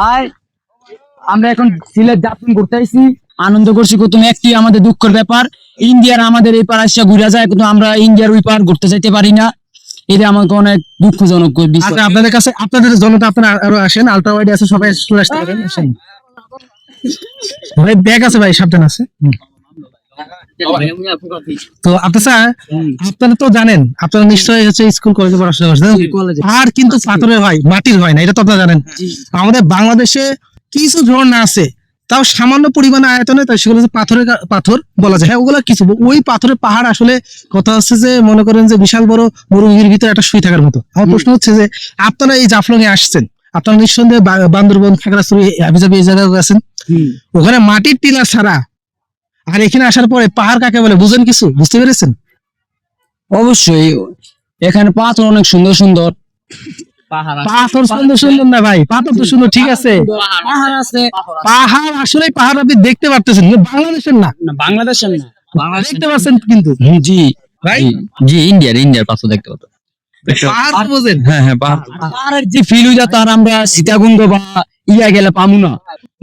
ভাই আমরা এখন সিলেট যাত্রা করতে আইছি। আনন্দ করছি তুমি একটি আমাদের দুঃখের ব্যাপার। ইন্ডিয়ার আমাদের এই পার আসিয়া ঘুরে যায় কিন্তু আমরা ইন্ডিয়ার ওই পার ঘুরতে যাইতে পারি না। এটা আমাকে অনেক দুঃখজনক বিষয় আচ্ছা আপনাদের কাছে আপনাদের জনতা আপনারা আরও আসেন আলট্রা ওয়াইড আছে সবাই চলে আসতে পারেন আসেন। ভাই ব্যাগ আছে ভাই সাবধান আছে। তো আপনার স্যার আপনারা তো জানেন আপনারা নিশ্চয়ই হচ্ছে স্কুল কলেজে পড়াশোনা করছেন। আর কিন্তু পাথরের হয় মাটির হয় না এটা তো আপনারা জানেন। আমাদের বাংলাদেশে কিছু ঝর্ণা আছে তাও সামান্য পরিমাণে আয়তনে তাই সেগুলো পাথরের পাথর বলা যায়। হ্যাঁ ওগুলো কিছু ওই পাথরের পাহাড় আসলে কথা হচ্ছে যে মনে করেন যে বিশাল বড় মরুভূমির ভিতরে একটা শুয়ে থাকার মতো। আমার প্রশ্ন হচ্ছে যে আপনারা এই জাফলং এ আসছেন আপনারা নিঃসন্দেহে বান্দরবন খাগড়াছড়ি হাবিজাবি এই জায়গায় আছেন। ওখানে মাটির টিলা ছাড়া আর এখানে আসার পরে পাহাড় কাকে বলে বুঝেন কিছু? বুঝতে পেরেছেন? অবশ্যই এখানে পাথর অনেক সুন্দর সুন্দর। পাথর সুন্দর সুন্দর না ভাই? পাথর তো সুন্দর ঠিক আছে। পাহাড় আছে পাহাড় আসলে পাহাড় আপনি দেখতে পারতেছেন বাংলাদেশের না? না বাংলাদেশের না। দেখতে পাচ্ছেন কিন্তু। জি ভাই? জি ইন্ডিয়ার ইন্ডিয়ার পাথর দেখতে পাতো পাহাড় বোঝেন। হ্যাঁ হ্যাঁ পাহাড়ের যে ফিল হয়ে যেত আর আমরা সীতাকুণ্ড বা ইয়া গেলে পাবো না।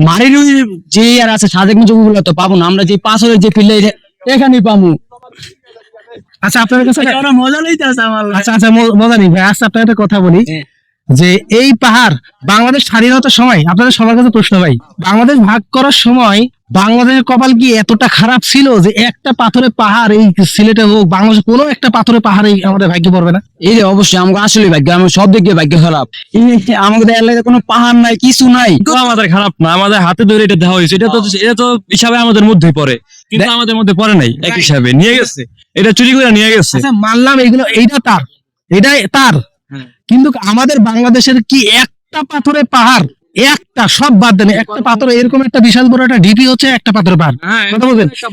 মারির ওই যে আর আছে সাজেকগুলো তো পাবো না। আমরা যে পাথরের যে ফিল্ডে এখানেই পাবো। আচ্ছা আপনার কাছে মজা লইতে আছে আমার আচ্ছা আচ্ছা মজা নেই ভাই। আচ্ছা আপনার একটা কথা বলি। হ্যাঁ। যে এই পাহাড় বাংলাদেশ স্বাধীনতার সময় আপনাদের সবার কাছে প্রশ্ন ভাই বাংলাদেশ ভাগ করার সময় বাংলাদেশের কপাল কি এতটা খারাপ ছিল যে একটা পাথরের পাহাড় এই সিলেটে হোক বাংলাদেশে কোনো একটা পাথরের পাহাড় এই আমাদের ভাগ্য পড়বে না? এই যে অবশ্যই আমাকে আসলে ভাগ্য আমার সব দিক দিয়ে ভাগ্য খারাপ। এই আমাদের এলাকায় কোনো পাহাড় নাই কিছু নাই। আমাদের খারাপ না আমাদের হাতে ধরে এটা দেওয়া হয়েছে এটা তো এটা তো হিসাবে আমাদের মধ্যে পড়ে কিন্তু আমাদের মধ্যে পড়ে নাই এক হিসাবে। নিয়ে গেছে এটা চুরি করে নিয়ে গেছে। আচ্ছা মানলাম এইগুলো এইটা তার এটাই তার। হ্যাঁ। কিন্তু আমাদের বাংলাদেশের কি একটা পাথরে পাহাড় একটা সব বাদ দেন। একটা পাথর এরকম একটা বিশাল বড় একটা ঢিপি হচ্ছে একটা পাথরের পাহাড় হ্যাঁ কথা বলবেন একটা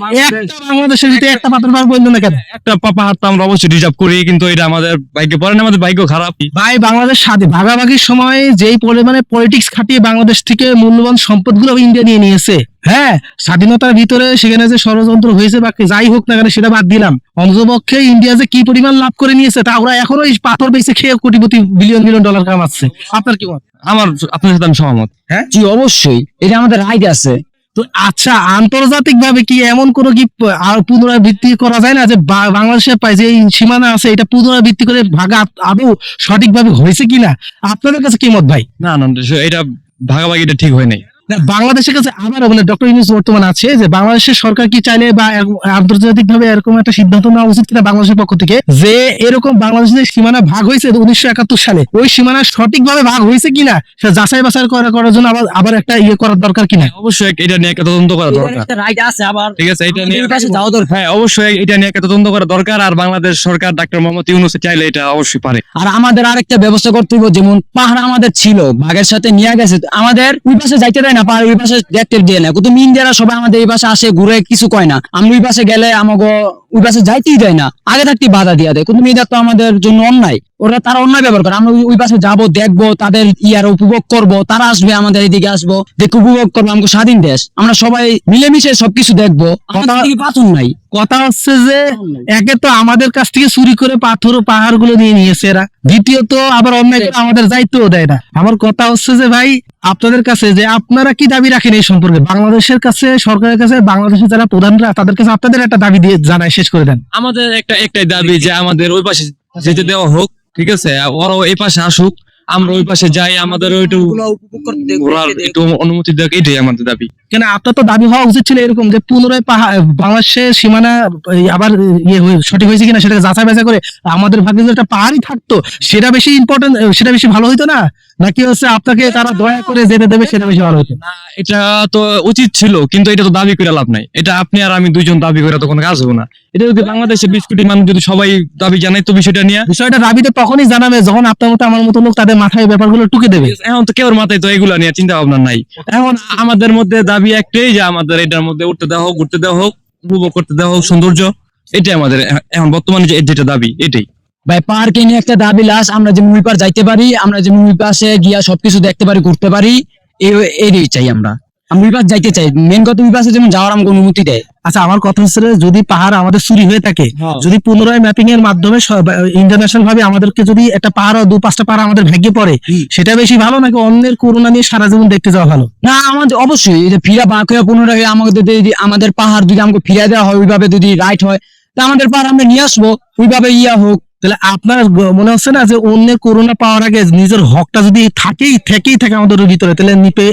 বাংলাদেশের ভিতরে একটা পাথর পাহাড় বলল না কেন? একটা পাহাড় তো আমরা অবশ্যই রিজার্ভ করি কিন্তু এটা আমাদের ভাগ্যে পড়ে না আমাদের ভাগ্য খারাপ। ভাই বাংলাদেশ স্বাধীন। ভাগাভাগির সময় যেই পরিমাণে পলিটিক্স খাটিয়ে বাংলাদেশ থেকে মূল্যবান সম্পদগুলো ইন্ডিয়া নিয়ে নিয়েছে হ্যাঁ স্বাধীনতার ভিতরে সেখানে যে ষড়যন্ত্র হয়েছে বা যাই হোক না কেন সেটা বাদ দিলাম। অন্তপক্ষে ইন্ডিয়া যে কি পরিমাণ লাভ করে নিয়েছে তা ওরা এখনও এই পাথর বেঁচে খেয়ে কোটিপতি বিলিয়ন বিলিয়ন ডলার কামাচ্ছে। আপনার কি মত? আমার আপনার সাথে আমি সহমত। জি অবশ্যই। এটা আমাদের রাইট আছে। তো আচ্ছা আন্তর্জাতিক ভাবে কি এমন কোনো কি আর পুনরাবৃত্তি করা যায় না যে বা- বাংলাদেশের পায় যে সীমানা আছে এটা পুনরাবৃত্তি করে ভাগা আদৌ সঠিকভাবে হয়েছে কিনা? আপনাদের কাছে কি মত ভাই? না না এটা ভাগাভাগিটা ঠিক হয় নাই। না, বাংলাদেশের কাছে আবার মানে ডক্টর ইউনুস বর্তমান আছে যে বাংলাদেশের সরকার কি চাইলে বা আন্তর্জাতিক ভাবে এরকম একটা সিদ্ধান্ত নেওয়া উচিত কিনা বাংলাদেশের পক্ষ থেকে? যে এরকম বাংলাদেশের সীমানা ভাগ হয়েছে উনিশশো একাত্তর সালে ওই সীমানা সঠিকভাবে ভাগ হয়েছে কিনা সে যাচাই বাছাই করা করার জন্য আবার আবার একটা ইয়ে করার দরকার কিনা? অবশ্যই এটা নিয়ে একটা তদন্ত করা দরকার। একটা রাইট আছে আবার। ঠিক আছে এটা নিয়ে যাওয়া দরকার। হ্যাঁ অবশ্যই এটা নিয়ে একটা তদন্ত করা দরকার আর বাংলাদেশ সরকার ডাক্তার মোহাম্মদ ইউনুস চাইলে এটা অবশ্যই পারে। আর আমাদের আরেকটা ব্যবস্থা করতে হবে যেমন পাহাড় আমাদের ছিল বাঘের সাথে নিয়ে গেছে আমাদের ওই পাশে যাইতে দেয় না পাহাড় ওই পাশে দেখতে দিয়ে না। কিন্তু ইন্ডিয়ারা সবাই আমাদের এই পাশে আসে ঘুরে কিছু কয় না। আমরা ওই পাশে গেলে আমাকে ওই পাশে যাইতেই দেয় না। আগে থাকতে বাধা দিয়ে দেয়। কিন্তু মিডিয়া তো আমাদের জন্য অন্যায়। ওরা তারা অন্যায় ব্যবহার করে। আমরা ওই- পাশে যাব দেখব তাদের ইয়ার উপভোগ করব। তারা আসবে আমাদের এদিকে আসব। দেখে উপভোগ করব। আমাকে স্বাধীন দেশ। আমরা সবাই মিলেমিশে সবকিছু দেখব। আমাদের পাথর নাই। কথা হচ্ছে যে একে তো আমাদের কাছ থেকে চুরি করে পাথর ও পাহাড়গুলো নিয়ে নিয়েছে এরা। দ্বিতীয়ত আবার অন্যায় করে আমাদের দায়িত্বও দেয় না। আমার কথা হচ্ছে যে ভাই আপনাদের কাছে যে আপনারা কি দাবি রাখেন এই সম্পর্কে? বাংলাদেশের কাছে সরকারের কাছে বাংলাদেশের যারা প্রধানরা তাদের কাছে আপনাদের একটা দাবি দিয়ে জানায় শেষ করে দেন। আমাদের একটা একটাই দাবি যে আমাদের ওই পাশে যেতে দেওয়া হোক ঠিক আছে? ওরা এই পাশে আসুক। আমরা ওই পাশে যাই আমাদের ওইটু ঘোরার একটু অনুমতি দেখ এটাই আমাদের দাবি। কেন আপনার তো দাবি হওয়া উচিত ছিল এরকম যে পুনরায় পাহাড় বাংলাদেশের সীমানা আবার ইয়ে হয়ে- সঠিক হয়েছে কিনা সেটাকে যাচাই বাছাই করে আমাদের ভাগ্যে যদি একটা পাহাড়ই থাকতো সেটা বেশি ইম্পর্টেন্ট সেটা বেশি ভালো হইতো না? নাকি হচ্ছে আপনাকে তারা দয়া করে যেতে দেবে সেটা বেশি ভালো হতো না এটা তো উচিত ছিল কিন্তু এটা তো দাবি করে লাভ নাই। এটা আপনি আর আমি দুইজন দাবি করে তো কোনো কাজ হবে না। এটা যদি বাংলাদেশে বিশ কোটি মানুষ যদি সবাই দাবি জানাই তো বিষয়টা নিয়ে? বিষয়টা দাবিতে তখনই জানাবে যখন আপনার মতো আমার মতো লোক তাদের মাথায় ব্যাপারগুলো টুকে দেবে। এখন তো কেউর মাথায় তো এগুলা নিয়ে চিন্তা ভাবনা নাই। এখন আমাদের মধ্যে দাবি একটাই যে আমাদের এটার মধ্যে উঠতে দেওয়া হোক ঘুরতে দেওয়া হোক উপভোগ করতে দেওয়া হোক সৌন্দর্য এটাই আমাদের এখন বর্তমানে যে যেটা দাবি এটাই। ভাই পার্কে নিয়ে একটা দাবি লাস আমরা যে মুভি পার যাইতে পারি আমরা যে মুভি পাশে গিয়া সবকিছু দেখতে পারি ঘুরতে পারি এই চাই আমরা। আমি মুভি পাস যাইতে চাই। মেন কথা পাশে যেমন যাওয়ার আমাকে অনুমতি দেয়। আচ্ছা আমার কথা হচ্ছে যদি পাহাড় আমাদের চুরি হয়ে থাকে হ্যাঁ। যদি পুনরায় ম্যাপিং এর মাধ্যমে ইন্টারন্যাশনাল ভাবে আমাদেরকে যদি একটা পাহাড় দু পাঁচটা পাহাড় আমাদের ভাগ্যে পড়ে সেটা বেশি ভালো নাকি অন্যের করোনা নিয়ে সারা জীবন দেখতে যাওয়া ভালো? না আমাদের অবশ্যই যে ফিরা বাঁকুড়া পুনরায় আমাদের যদি আমাদের পাহাড় যদি আমাকে ফিরিয়ে দেওয়া হয় ওইভাবে যদি রাইট হয় তা আমাদের পাহাড় আমরা নিয়ে আসব ওইভাবে ইয়া হোক। তাহলে আপনার মনে হচ্ছে না যে অন্যের করোনা পাওয়ার আগে নিজের হকটা যদি থাকেই থেকেই থাকে আমাদের ভিতরে তাহলে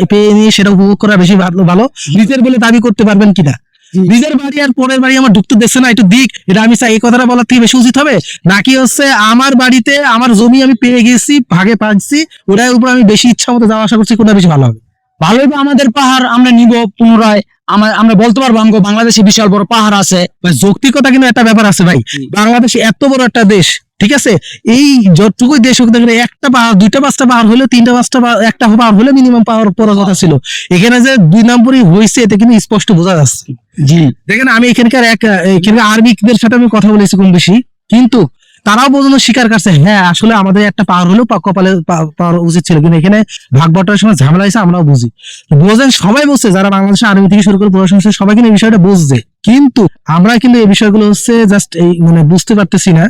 পেয়ে নিয়ে সেটা উপভোগ করা বেশি ভালো ভালো? নিজের বলে দাবি করতে পারবেন কিনা। নিজের বাড়ি আর পরের বাড়ি আমার ঢুকতে দেখছে না একটু দিক। এটা আমি চাই এই কথাটা বলার থেকে বেশি উচিত হবে? নাকি হচ্ছে আমার বাড়িতে আমার জমি আমি পেয়ে গেছি ভাগে পাচ্ছি ওটার উপর আমি বেশি ইচ্ছা মতো যাওয়া আসা করছি কোনটা বেশি ভালো হবে? ভালোই আমাদের পাহাড় আমরা নিব পুনরায় আমরা আমরা বলতে পারব আমাকে বাংলাদেশে বিশাল বড় পাহাড় আছে। যৌক্তিকতা কিন্তু একটা ব্যাপার আছে ভাই। বাংলাদেশ এত বড় একটা দেশ ঠিক আছে? এই যতটুকুই দেশ হোক দেখেন একটা পাহাড় দুইটা পাঁচটা পাহাড় হলে তিনটা পাঁচটা একটা পাহাড় হলে মিনিমাম পাওয়ার পড়ার কথা ছিল। এখানে যে দুই নম্বরই হয়েছে এতে কিন্তু স্পষ্ট বোঝা যাচ্ছে। জি। দেখেন আমি এখানকার এক এখানকার আর্মিকদের সাথে আমি কথা বলেছি কম বেশি। কিন্তু তারাও বোঝানো স্বীকার করছে। হ্যাঁ আসলে আমাদের একটা পাওয়ার হলেও কপালে পাওয়ার উচিত ছিল। কিন্তু এখানে ভাগ বটার সময় ঝামেলা হয়েছে, আমরাও বুঝি। বোঝেন, সবাই বুঝছে যারা বাংলাদেশের আর্মি থেকে শুরু করে প্রশাসন সবাই কিন্তু এই বিষয়টা বুঝছে। কিন্তু আমরা কিন্তু এই বিষয়গুলো হচ্ছে জাস্ট এই মানে বুঝতে পারতেছি না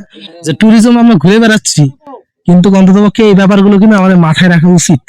যে ট্যুরিজম আমরা ঘুরে বেড়াচ্ছি। কিন্তু অন্ততপক্ষে এই ব্যাপারগুলো কিন্তু আমাদের মাথায় রাখা উচিত।